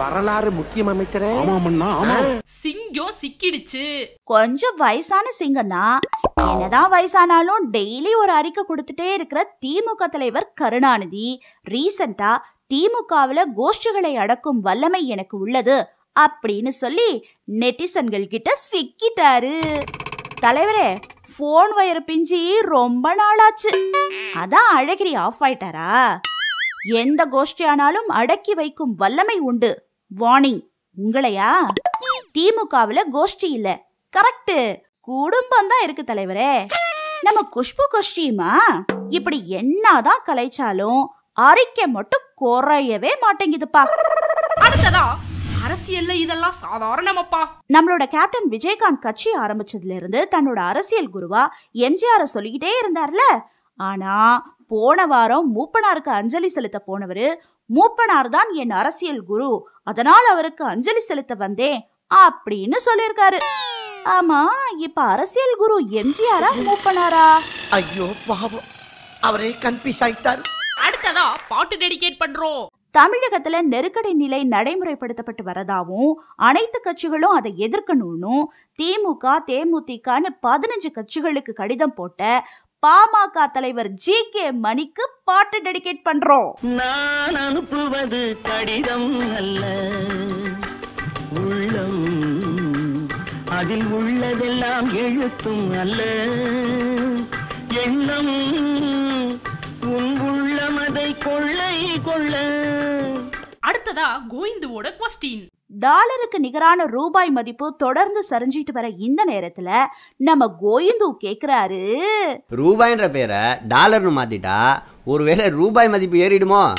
வரலாறு முக்கியம் அமைச்சரே ஆமாமண்ணா ஆமா. சிங்கம் சிக்கிடுச்சு. கொஞ்சம் வயசான சிங்கம் தான் என்னதான் வயசானாலும் டெய்லி ஒரு அறிக்கை கொடுத்துட்டே இருக்கிற திமுக தலைவர் கருணாநிதி. ரீசண்டா திமுகவுல கோஷ்டிகளை அடக்கும் வல்லமை எனக்கு உள்ளது அப்படின்னு சொல்லி நெட்டிசன்கள் கிட்ட சிக்கிட்டாரு. தலைவரே போன் வயர் பிஞ்சி ரொம்ப நாளாச்சு. அதான் அழகிரி ஆஃப் ஆயிட்டாரா? எந்த கோஷ்டி ஆனாலும் அடக்கி வைக்கும் வல்லமை உண்டு. வார்னிங் உங்களையா? திமுகவுல கோஷ்டி இல்ல. கரெக்ட் குடும்பம் தான் இருக்கு தலைவரே. நம்ம குஷ்பு கோஷ்டியுமா? இப்படி என்னதான் கலைச்சாலும் அறிக்கை மட்டும் குறையவே மாட்டேங்குதுப்பா. அடுத்ததா அரசியல்ல இதெல்லாம் சாதாரணமப்பா. நம்மளோட கேப்டன் விஜயகாந்த் கட்சி ஆரம்பிச்சதுல இருந்து தன்னோட அரசியல் குருவா எம்ஜிஆர சொல்லிக்கிட்டே இருந்தார்ல. ஆனா போன வாரம் மூப்பனாருக்கு அஞ்சலி செலுத்த போனவரு மூப்பனார் தான் என் அரசியல் குரு. அதனால் அவருக்கு அஞ்சலி செலுத்த வந்தேன் அப்படின்னு சொல்லியிருக்காரு. ஆமா இப்ப அரசியல் குரு எம்ஜிஆரா மூப்பனாரா? ஐயோ பாவம். அவரே கன்ஃபியூஸ் ஆயிட்டாரு அடுத்ததா பாட்டு டெடிகேட் பண்றோம். தமிழகத்துல நெருக்கடி நிலை நடைமுறைப்படுத்தப்பட்டு வரதாவும் அனைத்து கட்சிகளும் அதை எதிர்க்கணும்னும் திமுக தேமுதிகன்னு பதினஞ்சு கட்சிகளுக்கு கடிதம் போட்ட பாமக தலைவர் ஜி கே மணிக்கு பாட்டு டெடிகேட் பண்றோம். நான் அனுப்புவது கடிதம் அல்ல. உள்ளம் அதில் உள்ளதெல்லாம் எழுத்தும் அல்ல. எண்ணம் உன் உள்ளம் அதை கொள்ளை கொள்ள. அடுத்ததா கோவிந்துவோட கொஸ்டின் டாலருக்கு நிகரான ரூபாய் மதிப்பு தொடர்ந்து சரிஞ்சிட்டு வர இந்த நேரத்துல நம்ம கோயிந்து கேக்குறாரு. ரூபாய்ன்ற பேரை டாலர்னு மாத்திட்டா ஒருவேளை ரூபாய் மதிப்பு ஏறிடுமோ?